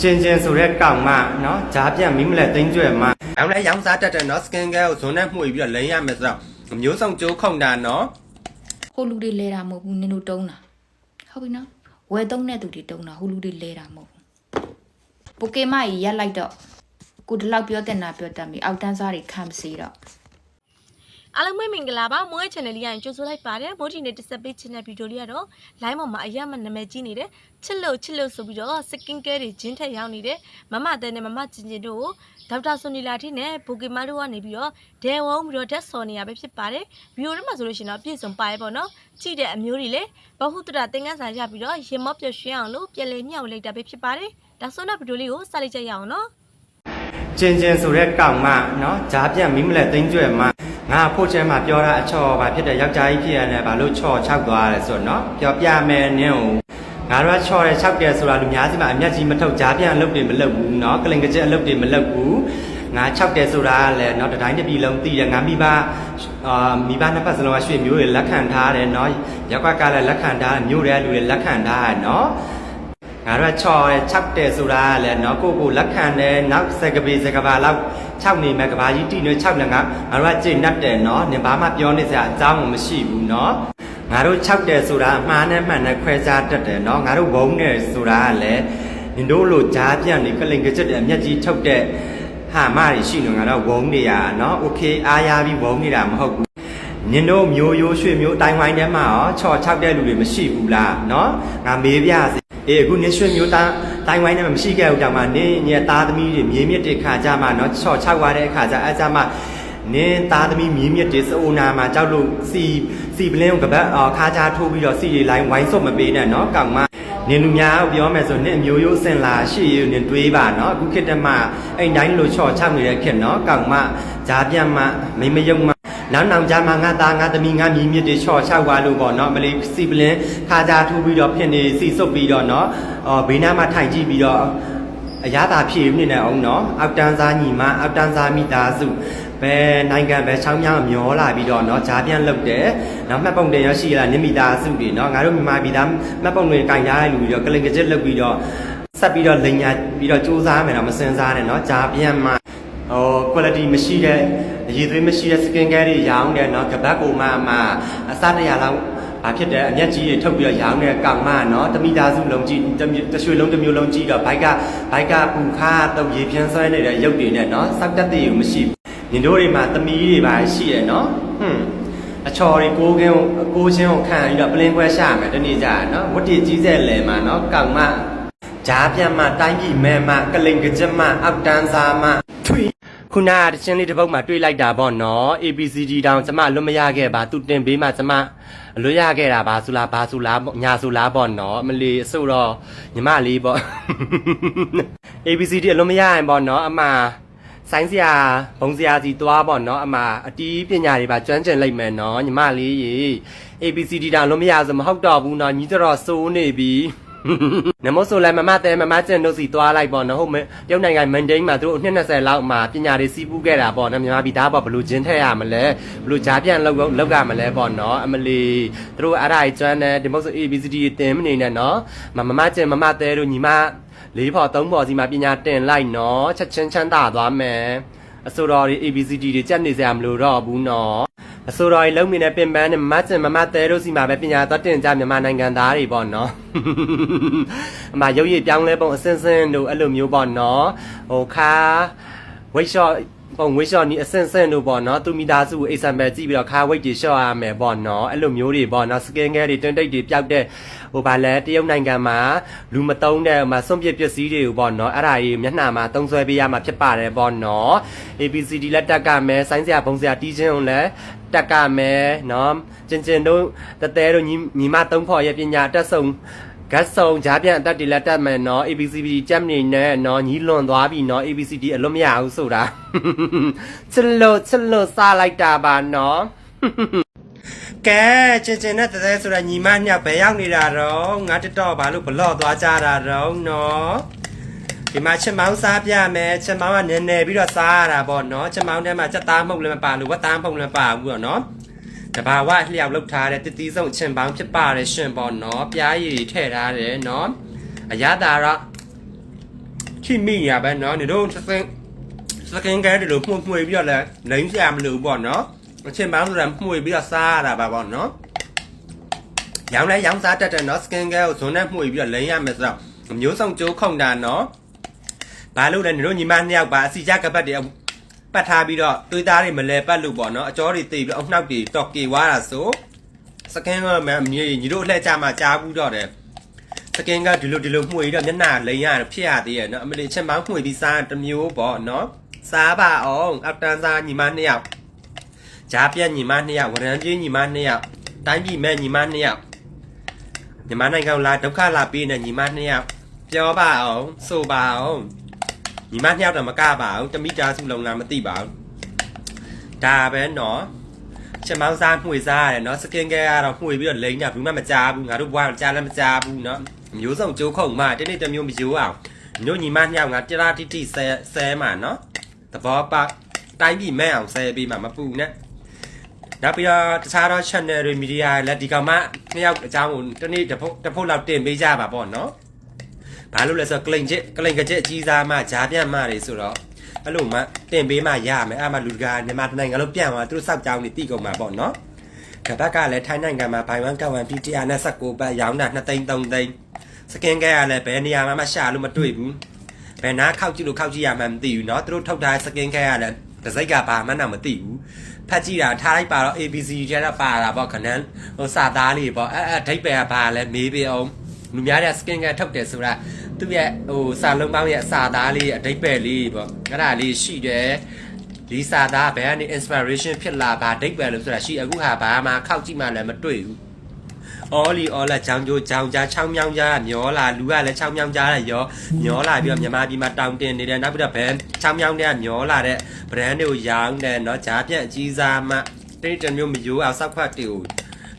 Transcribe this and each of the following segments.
ကျင်ကျင်ဆိုတဲ့ကောင်မနော်ဂျားပြန့်မီးမလက်သိန်းကျွဲ့မအောင်လဲရောင်းစားတတ်တဲ့နော်စကင်ကဲကိုဇွန်နဲ့မှုပြီးတော့လိမ့်ရမယ်ဆိုတော့အမျိုးဆောင်ကြိုးခုံတာနော်ဟိုလူတွေလဲတာမဟုတ်ဘူးနင်တို့တုံးတာဟုတ်ပြီနော်ဝယ်သုံးတဲ့သူတွေတုံးတာဟိုလူတွေလဲတာမဟုတ်ဘူးပိုကေမကြီးရက်လိုက်တော့ကိုဒီလောက်ပြောတဲ့နာပြောတတ်ပြီအောက်တန်းစားတွေခံမစီတော့ အားလုံးပဲမင်္ဂလာပါမိုးရဲ့ channel လေးရရင်ကြိုဆိုလိုက်ပါတယ်မိုးဒီနေ့တစ်ဆက်ပေး channel ဗီဒီယိုလေးကတော့ line ပေါ်မှာအရက်မနာမည်ကြီးနေတဲ့ချစ်လို့ချစ်လို့ဆိုပြီးတော့ skin care တွေဂျင်းထက်ရောက်နေတဲ့မမတဲ့နဲ့မမကျင်ကျင်တို့ကိုဒေါက်တာဆွန်နီလာထိနဲ့ဘိုကေမာတို့ကနေပြီးတော့ဒဲဝုံပြီးတော့ဓာတ်ဆော်နေရပဲဖြစ်ပါတယ်ဗီဒီယိုထဲမှာဆိုလို့ရှိရင်တော့ပြည့်စုံပါရဲ့ပေါ့နော်ကြည့်တဲ့အမျိုးတွေလည်းဘဟုတ္တရသင်္ကန်းစာရပြီးတော့ရင်မော့ပြရွှင်းအောင်လို့ပြန်လည်မြောက်လိုက်တာပဲဖြစ်ပါတယ်ဒါဆိုတော့ဗီဒီယိုလေးကိုစလိုက်ကြရအောင်နော်ကျင်ကျင်ဆိုတဲ့ကောင်မနော်ဂျားပြန့်မီးမလက်သိန်းကျွဲ့မ ငါဖို့ချဲမှာပြောတာအချော်ပါဖြစ်တဲ့ယောက်ျားကြီးဖြစ်ရတယ်ဘာလို့ချော့ချောက်သွားလဲဆိုတော့နော်ပြောပြမယ်နင်းကိုငါတို့ကချော်တယ်ချောက်တယ်ဆိုတာလူများစီမှာအမျက်ကြီးမထုတ်ဂျားပြန့်အလုပ်တွေမလုပ်ဘူးနော်ကလင်ကကျက်အလုပ်တွေမလုပ်ဘူးငါချောက်တယ်ဆိုတာကလည်းနော်တတိုင်းတစ်ပြည်လုံးသိတယ်ငါမိဘအာမိဘနှစ်ဖက်စလုံးကရွှေမျိုးတွေလက်ခံထားတယ်နော်ရောက်ကကလည်းလက်ခံထားတယ်မျိုးတွေကလူတွေလက်ခံထားတယ်နော် ငါတို့ကချော်တယ်၆တယ်ဆိုတာကလည်းเนาะကိုကိုလက်ခံတယ်နောက်စကပေစကဘာလောက် ၆နေမဲ့ကဘာကြီးတိနေ၆လည်းငါငါတို့ကကြိတ်နှက်တယ်เนาะနင်ဘာမှပြောနေစရာအကြောင်းမရှိဘူးเนาะငါတို့၆တယ်ဆိုတာအမှားနဲ့မှန်နဲ့ခွဲခြားတတ်တယ်เนาะငါတို့ဘုံနဲ့ဆိုတာကလည်းနင်တို့လိုကြားပြန့်နေကလိန်ကကျက်တဲ့အမျက်ကြီးထုတ်တဲ့ဟာမတွေရှိနေငါတော့ဝုံနေရเนาะโอเคအားရပြီးဝုံနေတာမဟုတ်ဘူး နင်တို့မျိုးရိုးရွှေမျိုးတိုင်းဝိုင်းထဲမှာရောချော်ချောက်တဲ့လူတွေမရှိဘူးလားเนาะငါမေးပြစီအေးအခုနင်ရွှေမျိုးတိုင်း တိုင်းဝိုင်းထဲမှာမရှိခဲ့ဘူးတောင်မှနင်ညသားသမီးတွေမြေမြင့်တဲ့ခါကြမှာเนาะချော်ချောက်သွားတဲ့အခါကြအဲကြမှာနင်သားသမီးမြေမြင့်တဲ့စိုးနာမှာကြောက်လို့စီစီပလင်းကိုကပတ်အော်ခါကြထိုးပြီးတော့စီတွေလိုင်းဝိုင်းစွတ်မပေးနဲ့เนาะကောင်မနင်လူများကိုပြောမယ်ဆိုနင်အမျိုးရိုးစင်လာရှိရနင်တွေးပါเนาะအခုခေတ်တည်းမှာအိမ်တိုင်းလိုချော်ချောက်နေတဲ့ခေတ်เนาะကောင်မဂျားပြန့်မမိမယုံမ နောက်နောက်ကြမှာငါသားငါသမီးငါမြည်မြစ်တွေချော်ချောက်သွားလို့ပေါ့နော်မလေးစီပလင်းခါကြထူးပြီးတော့ဖြစ်နေစီစုပ်ပြီးတော့နော်အော်ဘေးနားမှာထိုင်ကြည့်ပြီးတော့အရသာဖြည့်နေနေအောင်နော်အောက်တန်းစားညီမအောက်တန်းစားမိသားစုဘယ်နိုင်ငံပဲချောင်းမြောင်းမျောလာပြီးတော့เนาะဂျားပြန်လုတ်တယ်เนาะမှတ်ပုံတင်ရရှိလာနိမိသားစုတွေเนาะငါတို့မြန်မာပြည်သားမှတ်ပုံတွေကင်ထားတဲ့လူပြီးတော့ကလင်ကကျစ်လုတ်ပြီးတော့ဆက်ပြီးတော့လိန်ညာပြီးတော့စူးစမ်းမယ်တော့မစင်စားနဲ့เนาะဂျားပြန်မှ ဟို quality မရှိတဲ့အရည်သွေးမရှိတဲ့ skin care တွေရောင်းတယ်เนาะကပတ်ကိုမှမှအစားတရလောက်ဘာဖြစ်တယ်အမျက်ကြီးတွေထုတ်ပြီးတော့ရောင်းတဲ့ကောင်မเนาะတမိသားစုလုံးကြီးတစ်မျိုးတစ်ရွှေလုံးတစ်မျိုးလုံးကြီးတော့ဘိုက်ကဘိုက်ကပူခါတုပ်ရေဖြန်းဆွဲနေတဲ့ရုပ်တွေနဲ့เนาะစောက်တက်တဲ့ယူမရှိဘူးညီတို့တွေမှာသမီးတွေပါရှိရယ်เนาะဟွန်းအချော်တွေကိုကင်းကိုချင်းကိုခံပြီးတော့ပလင်းခွဲရှာမယ်တနေ့ကျရင်เนาะဝတ်တီကြီးဆက်လဲမှာเนาะကောင်မဂျားပြတ်မတိုင်းကြီးမဲမကလိန်ကကြက်မအောက်တန်းစားမ ထွေခုနကတချင်းလေးတစ်ပုတ်မှတွေးလိုက်တာပေါ့နော် ABCD တောင်ကျမလွတ်မရခဲ့ပါသူတင်ပေးမှကျမလွတ်ရခဲ့တာပါဆိုလားဘာဆိုလားညာဆိုလားပေါ့နော်အမလီအဆိုတော့ညီမလေးပေါ့ ABCD အလွတ်မရရင်ပေါ့နော်အမဆိုင်းစရာဘုံစရာစီသွားပေါ့နော်အမအတီးပညာတွေပါကျွမ်းကျင်လိုက်မယ်နော်ညီမလေးရေ ABCD တောင်လွတ်မရဆိုမဟုတ်တော့ဘူးနော်ညီတော်စိုးနေပြီ နမို့ဆိုလည်းမမတဲမမကျင်တို့စီသွားလိုက်ပေါ့နော်ဟုတ်မယ်တရုတ်နိုင်ငံမန်ဒိန်းမှာသူတို့နှစ်20လောက်မှာပညာတွေစီးပူးခဲ့တာပေါ့နော်မြန်မာပြည်သားပေါ့ဘလို့ဂျင်းထက်ရမလဲဘလို့ဂျားပြန်လောက်လောက်ကမလဲပေါ့နော်အမလီသူတို့အဲ့ဒါကြီးကျွမ်းတယ်ဒီမို့ဆို ABCD တင်မနေနဲ့နော်မမမကျင်မမတဲတို့ညီမလေးဖော်သုံးဖော်စီမှာပညာတင်လိုက်နော်ချက်ချင်းချမ်းသာသွားမယ်အစိုးရတွေ ABCD တွေကြက်နေစရာမလိုတော့ဘူးနော် အစိုးရတွေလုံးမိနေပင်ပန်းနဲ့မမကျင်မမတဲတို့စီမှာပဲပညာသွားတင်ကြမြန်မာနိုင်ငံသားတွေပေါ့နော်အမရုပ်ရည်ပြောင်းလဲပုံအစင်းစင်းတို့အဲ့လိုမျိုးပေါ့နော်ဟိုခါဝိတ်ရှော့ ပုံဝိတ်ရှော့နီးအစင်းစင်းတို့ပေါ့နော်သူမိသားစုကို example ကြည့်ပြီးတော့ခါဝိတ်တွေရှော့ရမယ်ပေါ့နော်အဲ့လိုမျိုးတွေပေါ့နော် skin care တွေတွန်းတိတ်တွေပျောက်တဲ့ဟိုဗာလဲတရုတ်နိုင်ငံမှာလူမတုံးတဲ့ဟိုမှာစွန့်ပစ်ပစ္စည်းတွေကိုပေါ့နော်အဲ့ဒါကြီးမျက်နှာမှာတုံးဆွဲပေးရမှာဖြစ်ပါတယ်ပေါ့နော် ABCD လက်တက်ကမယ်ဆိုင်းစရာဘုံစရာတီးချင်းကိုလည်းတက်ကမယ်နော်ကျင်ကျင်တို့တတဲတို့ညီညီမသုံးဖော်ရဲ့ပညာတက်ဆုံး ဂတ်ဆောင်ဂျားပြန်အတက်တီလက်တက်မယ်နော် ABCD ကြက်နေနဲ့နော်ညီးလွန်သွားပြီနော် ABCD အလွတ်မရဘူးဆိုတာချစ်လို့ချစ်လို့စားလိုက်တာပါနော်ကဲချင်ချင်နဲ့တည်းဆိုတာညီမညဘယ်ရောက်နေတာတော့ငါတက်တော့ဘာလို့ဘလော့သွားကြတာတော့နော်ဒီမှာချက်မောင်းစားပြမယ်ချက်မောင်းကနည်းနည်းပြီးတော့စားရတာပေါ့နော်ချက်မောင်းထဲမှာချက်သားမှုတ်လည်းမပါလို့ဝက်သားမှုတ်လည်းမပါဘူးပေါ့နော် တဘာဝလျှောက်လောက်ထားတဲ့တတိဆုံးအချင်းပေါင်းဖြစ်ပါတယ်ရှင်ပေါ့နော်ပြားရည်ထည့်ထားတယ်နော်အရသာရချိမိရပဲနော်နေတော့စစင်းစကင်ကဲဒီလိုမှုမှုပြီးတော့လည်းလိမ့်စရာမလိုဘူးပေါ့နော်အချင်းပေါင်းဆိုတာမှုပြီးတော့စားရတာပါပေါ့နော်ရောင်းလဲရောင်းစားတတ်တယ်နော်စကင်ကဲကိုဇွန်နဲ့မှုပြီးတော့လိမ့်ရမယ်ဆိုတော့မျိုးစုံကြိုးခုန်တာနော်ဘာလို့လဲနေတော့ညီမနှစ်ယောက်ပါအစီကြကပတ်တွေ ပတ်ထားပြီးတော့သွေးသားတွေမလဲပတ်လို့ပေါ့နော်အကြောတွေတိတ်ပြီးအနှောက်တွေတော့ကေဝါတာဆိုစကင်ကညီညီတို့အလှည့်ကြမှာကြားဘူးတော့တယ်စကင်ကဒီလိုဒီလိုမှုရတော့မျက်နှာလိမ်ရဖြစ်ရသေးရနော်အမလီချက်မောင်းမှုပြီးစားတမျိုးပေါ့နော်စားပါအောင်အတန်းစားညီမနှစ်ယောက်ဂျားပြက်ညီမနှစ်ယောက်ဝရံပြေးညီမနှစ်ယောက်တိုင်းပြည်မဲ့ညီမနှစ်ယောက်ညီမနိုင်ငံလာဒုက္ခလာပေးနေညီမနှစ်ယောက်ပြောပါအောင်ဆိုပါအောင် ညီမနှစ်ယောက်တော့မကပါဘူးတမိသားစုလုံလာမသိပါဘူးဒါပဲနော်ချက်မောင်းစားမှွေစားရတယ်နော်စကင်ကဲကတော့မှွေပြီးတော့လိမ့်တာဘူးမှမကြားဘူးငါတို့ဘွားတော့ကြားလည်းမကြားဘူးနော်မျိုးစုံကြိုးခုံမှတနေ့တစ်မျိုးမယိုးအောင်မျိုးညီမနှစ်ယောက်ငါတရာတိတိဆဲဆဲမှာနော်သဘောပေါက်တိုင်းပြည်မဲ့အောင်ဆဲပြီးမှမပူနဲ့နောက်ပြီးတော့တခြားသော channel တွေ media တွေလည်းဒီကောင်မှနှစ်ယောက်အကြောင်းကိုတနေ့တစ်ဖုတ်တစ်ဖုတ်လောက်တင်ပေးကြပါပေါ့နော် ဘာလို့လဲဆိုတော့ကလိန်ချစ်ကလိန်ကချစ်အကြီးစားမှဂျားပြတ်မှတွေဆိုတော့ အဲ့လိုမှတင်ပေးမှရမယ်အဲ့မှလူတကာမြန်မာတိုင်းနိုင်ငံလုံးပြန်သွားသူတို့စောက်ကြောင်းနေတိကုန်မှာပေါ့နော်ကဘက်ကလည်းထိုင်းနိုင်ငံမှာဘိုင်ဝမ်ကဝန်ပြီး129ဘတ်ရောင်းတာ2သိန်း3သိန်းစကင်ကဲကလည်းဘယ်နေရာမှာမှရှာလို့မတွေ့ဘူးဘယ်နာခောက်ကြည့်လို့ခောက်ကြည့်ရမှမသိဘူးเนาะသူတို့ထုတ်ထားတဲ့စကင်ကဲကလည်းတစ်စိတ်ကဘာမှတော့မသိဘူးဖတ်ကြည့်တာထားလိုက်ပါတော့ ABC ကျတော့ပါတာပေါ့ခဏဟိုစာသားလေးပေါ့အဲ့အဲ့ဒိတ်ပဲကဘာလဲမေးပြအောင် လူများတဲ့ skin ကထုတ်တယ်ဆိုတာသူရဲ့ဟိုစာလုံးပေါင်းရဲ့အစာသားလေးအဒိတ်ပဲလေးပေါ့အဲ့ဒါလေးရှိတယ်ဒီစာသားဘယ်ကနေ inspiration ဖြစ်လာပါဒိတ်ပဲလို့ဆိုတာရှိအခုဟာဘာမှခောက်ကြည့်မှလည်းမတွေ့ဘူးအော်လီအော်လာချောင်းကျိုးချောင်းကြားချောင်းမြောင်းကြားမျောလာလူကလည်းချောင်းမြောင်းကြားတယ်ရောမျောလာပြီးတော့မြန်မာပြည်မှာတောင်းတင်နေတယ်နောက်ပြီးတော့ဘယ်ချောင်းမြောင်းတဲ့မျောလာတဲ့ brand တွေကိုရောင်းတယ်เนาะဂျားပြန့်အကြီးစားမှတိတ်တမျိုးမယိုးအောင်စောက်ခွက်တွေကို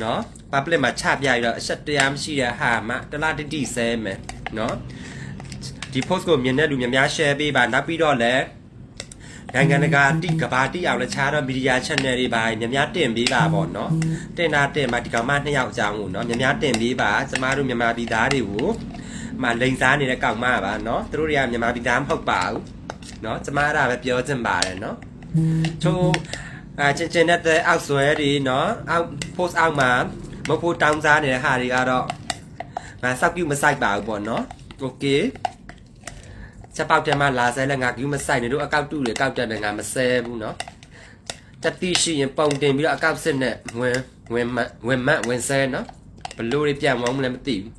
เนาะ public မှာချပြပြီးတော့အချက်တရားမရှိတဲ့ဟာမှတလားတတိဆဲမယ်နော်ဒီ post ကိုမြင်တဲ့လူများများ share ပေးပါနောက်ပြီးတော့လည်းနိုင်ငံတကာတိကဘာတိအောင်လည်းခြားတော့ media channel တွေပါများများတင်ပေးပါပေါ့နော်တင်တာတင်ပါဒီကောင်မနှစ်ယောက်အကြောင်းကိုနော်များများတင်ပေးပါကျမတို့မြန်မာပြည်သားတွေကိုမလိန်စားနေတဲ့ကောင်မပါနော်သူတို့တွေကမြန်မာပြည်သားမဟုတ်ပါဘူးနော်ကျမအဲ့ဒါပဲပြောချင်ပါတယ်နော်ချိုးအချင်းချင်းတဲ့အောက်ဆွဲတွေနော်အောက် post အောက်မှာ မဖို့တောင်းစားနေတဲ့ဟာတွေကတော့ငါစောက်ပြုမဆိုင်ပါဘူးပေါ့เนาะโอเคချက်ပေါက်တယ်မှာလာဆဲလဲငါကူးမဆိုင်နေတို့အကောက်တူတွေအကောက်တက်တယ်ငါမဆဲဘူးเนาะတတိရှိရင်ပုံတင်ပြီးတော့အကောက်စစ်နဲ့ဝင်ဝင်မဝင်မဝင်ဆဲเนาะဘလို့တွေပြန်မောင်းမလဲမသိဘူး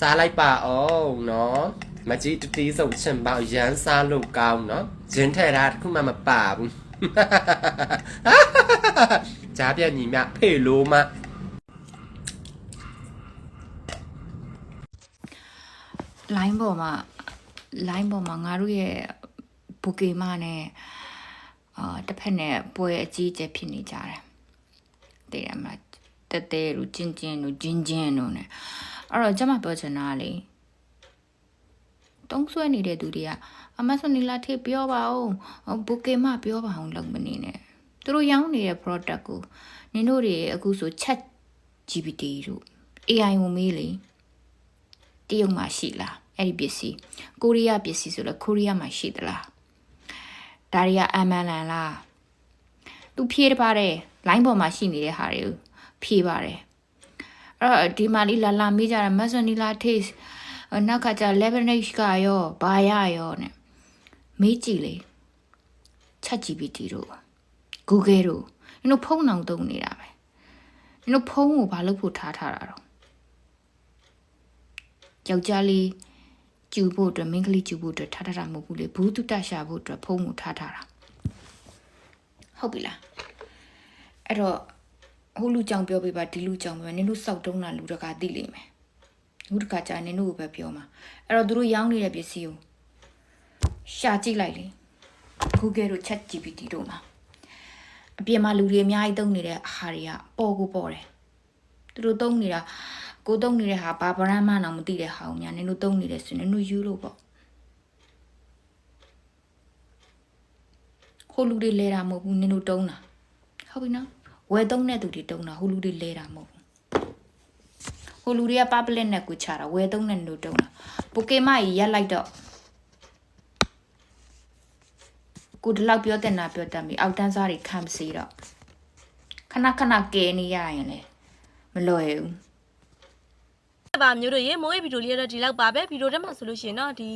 စားလိုက်ပါအောင်เนาะမကြီးတတီးစုံချင်ပေါရမ်းစားလို့ကောင်းเนาะဂျင်းထဲတာတစ်ခုမှမပါဘူး ကြားပြညီမဖေလို့မ line ပေါ်မှာ line ပေါ်မှာငါတို့ရဲ့ဘူကေမနဲ့အာတစ်ဖက်နဲ့ပွဲအကြီးအကျယ်ဖြစ်နေကြတယ်တည်ရမှာတဲတဲတို့ကျင်းကျင်းတို့ဂျင်းဂျင်းတို့ ਨੇ အဲ့တော့ကျမပြောချင်တာကလေတုံးဆွဲနေတဲ့သူတွေကအမဆွနီလာထေးပြောပါဦးဘူကေမပြောပါအောင်လုပ်မနေနဲ့သူတို့ရောင်းနေတဲ့ product ကိုနင်တို့တွေအခုဆို chat GPT တို့ AI ဝင်မေးလေတရုတ်မှာရှိလား အဲ့ဒီပစ္စည်းကိုရီးယားပစ္စည်းဆိုလဲကိုရီးယားမှာရှိသလားဒါတွေကအမှန်လန်လားသူဖြေးတပါတယ် line ပေါ်မှာရှိနေတဲ့ဟာတွေကိုဖြေးပါတယ်အဲ့တော့ဒီမှာလေးလာလာမေးကြတာမဆန်နီလာ taste နောက်ကကြ leverage ကရောဘာရရောနဲ့မေးကြည့်လေ chat GPT တို့ Google တို့နင်တို့ဖုန်းအောင်သုံးနေတာပဲနင်တို့ဖုန်းကိုဘာလို့ဖို့ထားထားတာတော့ယောက်ျားလေး ကျူဖို့အတွက်မိန်းကလေးကျူဖို့အတွက်ထားထားတာမဟုတ်ဘူးလေဘူးတုတရှာဖို့အတွက်ဖုန်းကိုထားထားတာဟုတ်ပြီလားအဲ့တော့ဟိုလူကြောင်ပြောပြပါဒီလူကြောင်ပြောနင်တို့စောက်တုံးတာလူတကာသိလိမ့်မယ်လူတကာကြာနင်တို့ကိုပဲပြောမှာအဲ့တော့သူတို့ရောင်းနေတဲ့ပစ္စည်းကိုရှာကြည့်လိုက်လေ Google တို့ Chat GPT တို့မှာအပြင်မှာလူတွေအများကြီးသုံးနေတဲ့ဟာတွေကပေါ်ကိုပေါ်တယ်သူတို့သုံးနေတာ ကိုသုံးနေတဲ့ဟာဘာဗရမ်းမှတော့မသိတဲ့ဟာကိုညာနင်တို့သုံးနေတယ်ဆိုရင်နင်တို့ယူလို့ပေါ့ဟိုလူတွေလဲတာမဟုတ်ဘူးနင်တို့တုံးတာဟုတ်ပြီနော်ဝယ်သုံးတဲ့သူတွေတုံးတာဟိုလူတွေလဲတာမဟုတ်ဘူးဟိုလူတွေက public နဲ့ကိုချတာဝယ်သုံးတဲ့နင်တို့တုံးတာပိုကေမကြီးရက်လိုက်တော့ကိုဒီလောက်ပြောတဲ့နာပြောတတ်ပြီအောက်တန်းစားတွေခံမစီတော့ခဏခဏကဲနေရရင်လေမလွယ်ဘူး ပါမျိုးတို့ရေမိုးရဲ့ဗီဒီယိုလေးကတော့ဒီလောက်ပါပဲဗီဒီယိုထဲမှာဆိုလို့ရှိရင်တော့ဒီ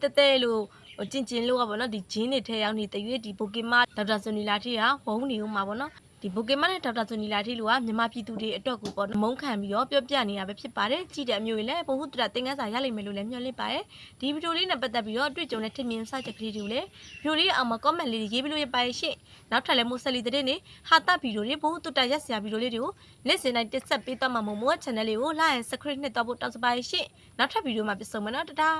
တဲတဲလို့ဟိုကျင်ကျင်လို့ကပေါ့နော်ဒီဂျင်းတွေထဲရောက်နေတဲ့ရွေးဒီပိုကီမဒေါက်တာဆွန်နီလာတီကဝုန်းနေဦးမှာပေါ့နော် ဒီပိုကီမနဲ့ဒေါက်တာဆွန်နီလာတီလို့ကမြန်မာပြည်သူတွေအတွက်ကိုပေါ့မုန်းခံပြီးတော့ပြောပြနေတာပဲဖြစ်ပါတယ်ကြည့်တဲ့အမျိုးတွေလည်းဘ ഹു တရတင်ကန်းစာရလိမ့်မယ်လို့လည်းမျှော်လင့်ပါတယ်ဒီဗီဒီယိုလေးနဲ့ပတ်သက်ပြီးတော့တွေ့ကြုံတဲ့ထင်မြင်စချက်ကလေးတွေကိုလည်းဗီဒီယိုလေးအောင်မှာ comment လေးရေးပြီးလို့ရပါရဲ့ရှင့်နောက်ထပ်လည်းမိုးဆက်လီတဲ့နေဟာတာဗီဒီယိုတွေဘ ഹു တရရက်စရာဗီဒီယိုလေးတွေကိုနေ့စဉ်တိုင်းတက်ဆက်ပေးသွားမှာမို့မို့ channel လေးကို like and subscribe နဲ့တော့ဖို့တောင်းစပါရဲ့ရှင့်နောက်ထပ်ဗီဒီယိုမှာပြန်ဆုံမယ်နော်တဒါ